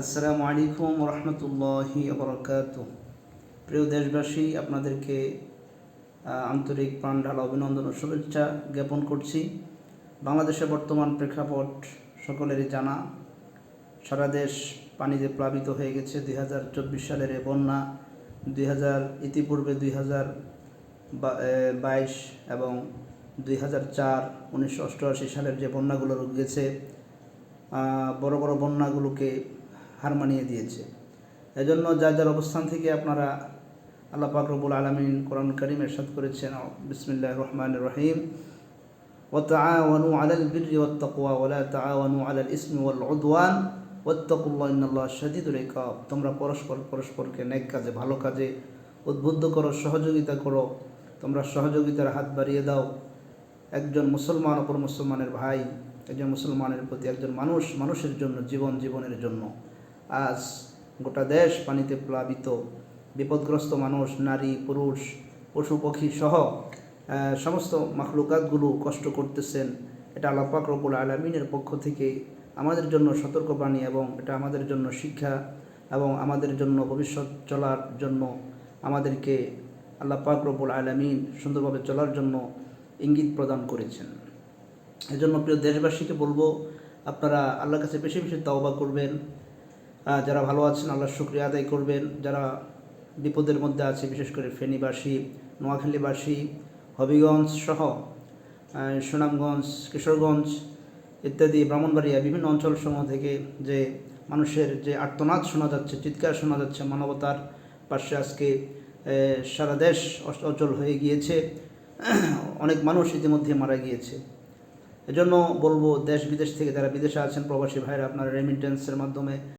আসসালামু আলাইকুম রহমতুল্লাহি বরকাত প্রিয় দেশবাসী, আপনাদেরকে আন্তরিক প্রাণ ঢালা অভিনন্দন ও শুভেচ্ছা জ্ঞাপন করছি। বাংলাদেশের বর্তমান প্রেক্ষাপট সকলেরই জানা। সারা দেশ পানিতে প্লাবিত হয়ে গেছে দুই হাজার চব্বিশ সালের এ বন্যা, দুই হাজার ইতিপূর্বে দুই হাজার বাইশ এবং দুই হাজার চার উনিশশো অষ্টআশি সালের যে বন্যাগুলো গেছে বড় বড় বন্যাগুলোকে হার মানিয়ে দিয়েছে এজন্য যার যার অবস্থান থেকে আপনারা আল্লাহ পাক রব্বুল আলমিন কোরআন করিম এরশাদ করেছেন বিসমিল্লাহ রহমান রহিম وتعاونوا على البر والتقوى ولا تعاونوا على الإثم والعدوان واتقوا الله إن الله شديد العقاب তোমরা পরস্পর পরস্পরকে নেক কাজে ভালো কাজে উদ্বুদ্ধ করো সহযোগিতা করো তোমরা সহযোগিতার হাত বাড়িয়ে দাও একজন মুসলমান অপর মুসলমানের ভাই একজন মুসলমানের প্রতি একজন মানুষ মানুষের জন্য জীবন জীবনের জন্য আজ গোটা দেশ পানিতে প্লাবিত। বিপদগ্রস্ত মানুষ, নারী, পুরুষ, পশু, পক্ষী সহ সমস্ত মাখলুকাতগুলো কষ্ট করতেছেন। এটা আল্লাপাক রবুল আলমিনের পক্ষ থেকে আমাদের জন্য সতর্কবাণী এবং এটা আমাদের জন্য শিক্ষা এবং আমাদের জন্য ভবিষ্যৎ চলার জন্য আমাদেরকে আল্লাহ পাক রব্বুল আলমিন সুন্দরভাবে চলার জন্য ইঙ্গিত প্রদান করেছেন। এজন্য প্রিয় দেশবাসীকে বলব, আপনারা আল্লাহর কাছে বেশি বেশি তাওবা করবেন। যারা ভালো আছেন আল্লাহ শুক্রিয়া আদায় করবেন। যারা বিপদের মধ্যে আছে, বিশেষ করে ফেনীবাসী, নোয়াখালীবাসী, হবিগঞ্জ সহ সুনামগঞ্জ, কিশোরগঞ্জ ইত্যাদি ব্রাহ্মণবাড়িয়া বিভিন্ন অঞ্চলসমূহ থেকে যে মানুষের যে আর্তনাদ শোনা যাচ্ছে, চিৎকার শোনা যাচ্ছে, মানবতার পাশে আজকে সারা দেশ অচ- অচল হয়ে গিয়েছে। অনেক মানুষ ইতিমধ্যে মারা গিয়েছে। এজন্য বলব, দেশ বিদেশ থেকে যারা বিদেশে আছেন, প্রবাসী ভাইরা, আপনারা রেমিটেন্সের মাধ্যমে